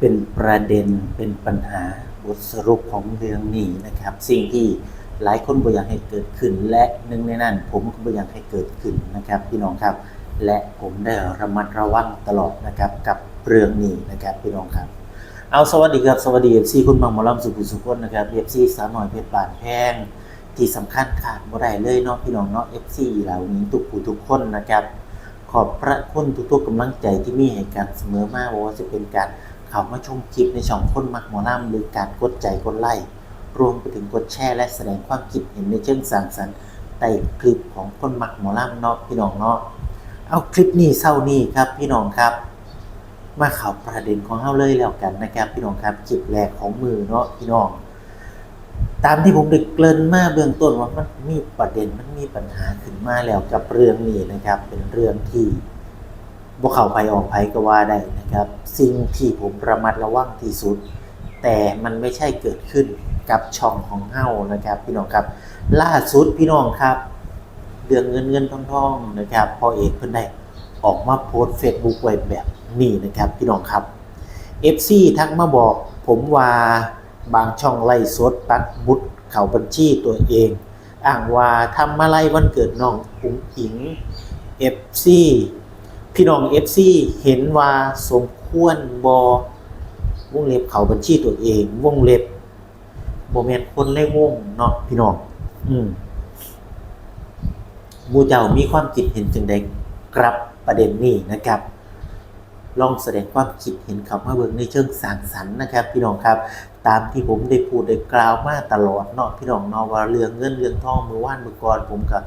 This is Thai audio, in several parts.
เป็นประเด็นเป็นปัญหาบทสรุปของเรื่องนี้นะครับ สิ่งที่หลายคนบ่อยากให้เกิดขึ้น และหนึ่งในนั้น ผมก็บ่อยากให้เกิดขึ้นนะครับ พี่น้องครับ และผมได้ระมัดระวังตลอดนะครับกับเรื่องนี้นะครับพี่น้องครับ เอาสวัสดีครับสวัสดีเอฟซีคุณมังหมอลำสุขุสุขคนนะครับเอฟซีสาวหน่อยเพชรบานแพงที่สำคัญขาดบ่ได้เลยเนาะพี่น้องเนาะเอฟซีเหล่านี้ทุกผู้ทุกคนนะครับ ขอบพระคุณทุกๆกำลังใจที่มีให้กันเสมอมาว่าจะเป็นการ เข้ามาชมคลิปในช่องคนมักหมอลำหรือการกดใจกดไลค์รวมไปถึงกดแชร์และแสดงความคิดเห็นในเชิงสร้างสรรค์ใต้คลิปของคนมักหมอลำเนาะพี่น้องเนาะเอาคลิปนี้เศร้านี้ครับพี่น้องครับมาข่าวประเด็นของเฮาเลยแล้วกันนะครับ พี่น้องครับคลิปแรกของมือเนาะพี่น้อง ตามที่ผมได้เกริ่นมาเบื้องต้นว่ามันมีประเด็นมันมีปัญหาขึ้นมาแล้วกับเรื่องนี้นะครับ เป็นเรื่องที่ บ่เข้าไปออกไปก็ว่าได้นะครับ สิ่งที่ผมระมัดระวังที่สุด แต่มันไม่ใช่เกิดขึ้นกับช่องของเฮานะครับ พี่น้องครับ ล่าสุดพี่น้องครับเรื่องเงินเงินทองทองนะครับพอเอกเพิ่นได้ออกมาโพสเฟซบุ๊กไว้แบบนี้นะครับ พี่น้องครับ FC ทักมาบอกผมว่าบางช่องไล่สดปักบุดเขาบัญชีตัวเอง อ้างว่าทำมาไล่วันเกิดน้องอุ้งอิง FC พี่น้อง FC เห็นว่าสมควรบอวงเล็บเขาบัญชีตัวเอง วงเล็บโมเมนคนเล่วงเนาะพี่น้อง อืมมูเจ้ามีความคิดเห็นจึงใดครับประเด็นนี้นะครับ ลองแสดงความคิดเห็นคำว่าเบิ่งในเชิงสร้างสรรค์นะครับ พี่น้องครับ ตามที่ผมได้พูดได้กล่าวมาตลอดเนาะพี่น้องเนาะว่าเรื่องเงินเรื่องทองมือว่านมือก่อนผมก็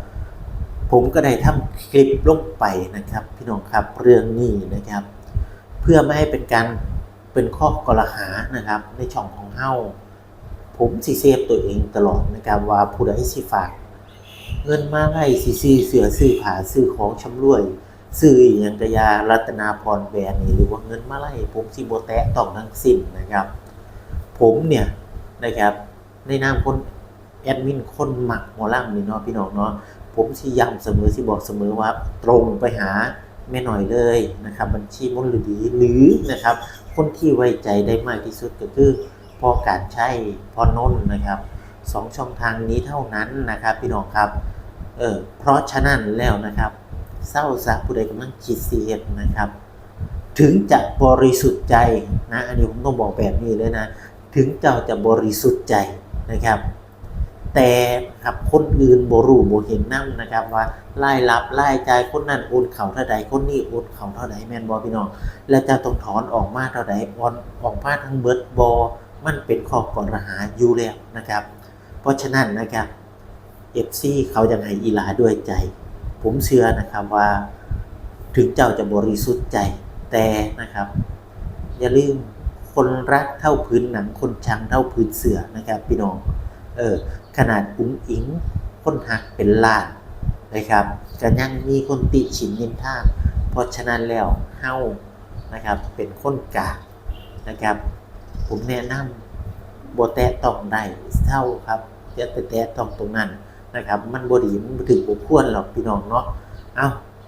ผมก็ได้ทำคลิปลงไปนะครับ พี่น้องครับเรื่องนี้นะครับ เพื่อไม่ให้เป็นการเป็นข้อกล่าวหานะครับ ในช่องของเฮาผมสิเซฟตัวเองตลอดนะครับว่าผู้ใดสิฝาก เงินมาไล่สิซื้อเสือซื้อผาซื้อของชำรวยซื้ออย่างกะยารัตนาพรแบรนด์นี่หรือว่าเงินมาไล่ผมสิบ่แตะต้องทั้งสิ้นนะครับ ผมเนี่ยนะครับในนามคนแอดมินคนหมักหมอล่ำนี่เนาะพี่น้องเนาะ ผมสิย้ำเสมอสิบอกเสมอว่าตรงไปหาแม่หน่อยเลยนะครับ บัญชีมนหรือดีหรือนะครับ คนที่ไว้ใจได้มากที่สุดก็คือพอการใช้พอนนนะครับสองช่องทางนี้เท่านั้นนะครับ พี่น้องครับเออเพราะฉะนั้นแล้วนะครับ เศร้าซะผู้ใดกำลังคิดเสียดนะครับ ถึงจะบริสุทธิ์ใจนะอันนี้ผมต้องบอกแบบนี้เลยนะ ถึงเจ้าจะบริสุทธิ์ใจนะครับ แต่ครับคนอื่นบรูบเห็นน้ำนะครับว่ารายรับรายจ่ายคนนั้นโอนเขาเท่าใดคนนี้โอนเขาเท่าใดแม่นบอพี่น้อง แล้วเจะต้องถอนออกมาเท่าใดออนออกมาทั้งเบิดบอมันเป็นข้อกรหาอยู่แล้วนะครับ เพราะฉะนั้นนะครับเอฟซีเขาจะให้อีหลาด้วยใจ ผมเชื่อนะครับว่า ถึงเจ้าจะบริสุทธิ์ใจแต่นะครับ อย่าลืมคนรักเท่าพื้นหนังคนชังเท่าพื้นเสือนะครับ พี่น้องเออ ขนาดอุ้งอิงคนหักเป็นล้านนะครับก็ยังมีคนติฉินนินท่าเพราะฉะนั้นแล้วเฮานะครับ เป็นคนกางนะครับ ผมแนะนำโบแตะต้องได้เท่าครับอย่าไปแตะต้องตรงนั้นนะครับ มันบดีมันถึงบุควรหรอกพี่น้องเนาะเอา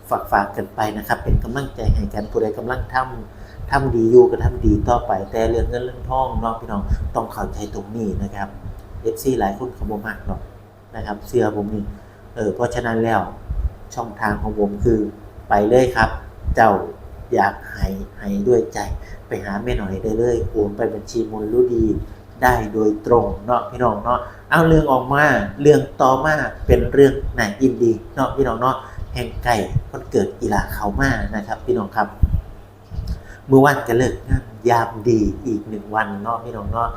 ฝากฝากกันไปนะครับ เป็นกำลังใจให้กันผู้ใดกำลังทำทำดีอยู่ก็ทำดีต่อไป แต่เรื่องเงินเรื่องทองเนาะพี่น้องต้องเข้าใจตรงนี้นะครับ เอฟซีหลายคนเขาบ่มากหรอกนะครับเสื้อผมนี่เออเพราะฉะนั้นแล้วช่องทางของผมคือไปเลยครับ เจ้าอยากให้ให้ด้วยใจ ไปหาแม่หน่อยได้เลยโอนไปบัญชีมูลรู้ดีได้โดยตรงเนาะพี่น้องเนาะเอาเรื่องออกมาเรื่องต่อมาเป็นเรื่องไหนยินดีเนาะพี่น้องเนาะแห่งไก่คนเกิดอีหลาเขามานะครับ พี่น้องครับเมื่อวันจะเลิกงานยามดีอีกหนึ่งวันเนาะพี่น้องเนาะ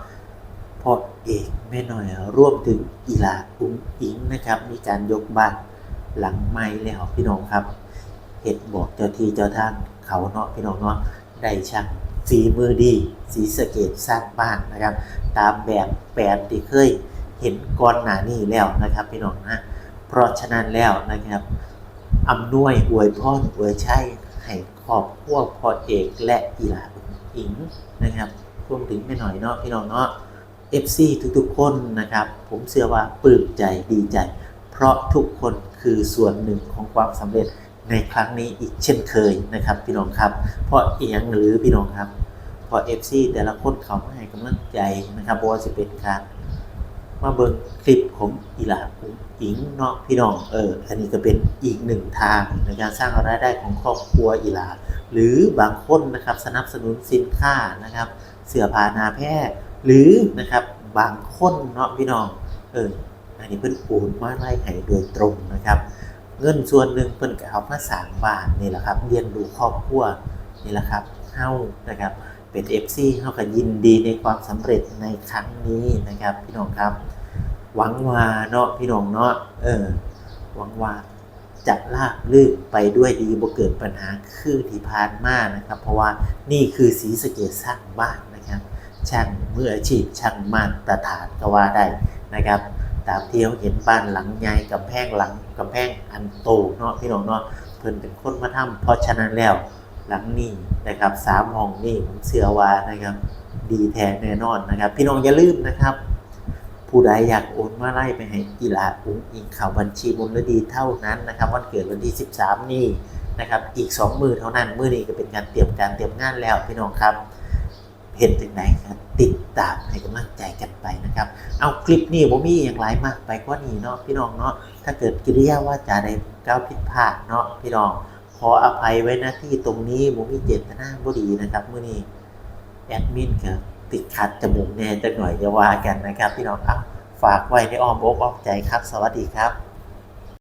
พอเอกแม่หน่อยร่วมถึงอีลาอุ้งอิงนะครับ มีการยกบ้านหลังไม้แล้วพี่น้องครับเห็ดบอกเจ้าที่เจ้าทางเขาเนาะพี่น้องเนาะได้ช่างฝีมือดีสีสะเกตสร้างบ้านนะครับ ตามแบบแปลนที่เคยเห็นก่อนหน้านี้แล้วนะครับพี่น้องนะเพราะฉะนั้นแล้วนะครับอำนวยอวยพรอวยชัยให้ครอบครัวพ่อเอกและอีหลาอิงนะครับรวมถึงแม่หน่อยเนาะพี่น้องเนาะ FC ทุกๆคนนะครับ ผมเชื่อว่าปลื้มใจดีใจ เพราะทุกคนคือส่วนหนึ่งของความสำเร็จในครั้งนี้อีกเช่นเคยนะครับ พี่น้องครับ เพราะเอียงหรือพี่น้องครับเพอเอฟซีแต่ละคนเขาให้กำลังใจนะครับว่าจะเป็นการมาเบิ่งคลิปของอีหลาอุ๋งอิงเนาะพี่น้องเอออันนี้ก็เป็นอีกหนึ่งทางในการสร้างรายได้ของครอบครัวอีหลาหรือบางคนนะครับสนับสนุนสินค้านะครับ เสื้อผ้านาแพทย์ หรือนะครับบางคนเนาะพี่น้องเอออันนี้เพิ่นโอนมาไล่ให้โดยตรงนะครับ เงินส่วนหนึ่งเพิ่นก็เอามาสางบ้านนี่แหละครับเลี้ยงดูครอบครัวนี่แหละครับเฮานะครับเป็น FC เฮาก็ยินดีในความสำเร็จในครั้งนี้นะครับ พี่น้องครับ หวังว่าเนาะพี่น้องเนาะเออหวังว่าจะลาบลื่นไปด้วยดีบ่เกิดปัญหาคือที่ผ่านมานะครับ เพราะว่านี่คือสีสเกตสร้างบ้านนะครับ ช่างมืออาชีพช่างมาตรฐานก็ว่าได้นะครับตามที่เราเห็นบ้านหลังใหญ่กำแพงหลังกำแพงอันโตเนาะพี่น้องเนาะเพิ่นเป็นคนมาทำเพราะฉะนั้นแล้วหลังนี้นะครับสามห้องนี่ผมเชื่อว่านะครับดีแท้แน่นอนนะครับ พี่น้องอย่าลืมนะครับ ผู้ใดอยากโอนมาไล่ไปให้กีฬาอุ้งอิงข่าวบัญชีบุญฤดีเท่านั้นนะครับวันเกิดวันที่ 13 นี้นะครับอีก 2 มือเท่านั้นมือนี้ก็เป็นการเตรียมการเตรียมงานแล้วพี่น้องครับ เห็นถึงไหนครับติดตามให้กำลังใจกันไปนะครับ เอาคลิปนี้ผมมีอย่างไรมากไปกว่านี้เนาะพี่น้องเนาะถ้าเกิดกิริยาว่าจาใดก้าวผิดพลาดเนาะพี่น้อง ขออภัยไว้นะที่ตรงนี้ผมมีเจตนาบ่ดีนะครับเมื่อนี้แอดมินครับติดขัดจมูกแน่จักหน่อยจะว่ากันนะครับ พี่น้องเอาฝากไว้ในอ้อมอกอ้อมใจครับ สวัสดีครับ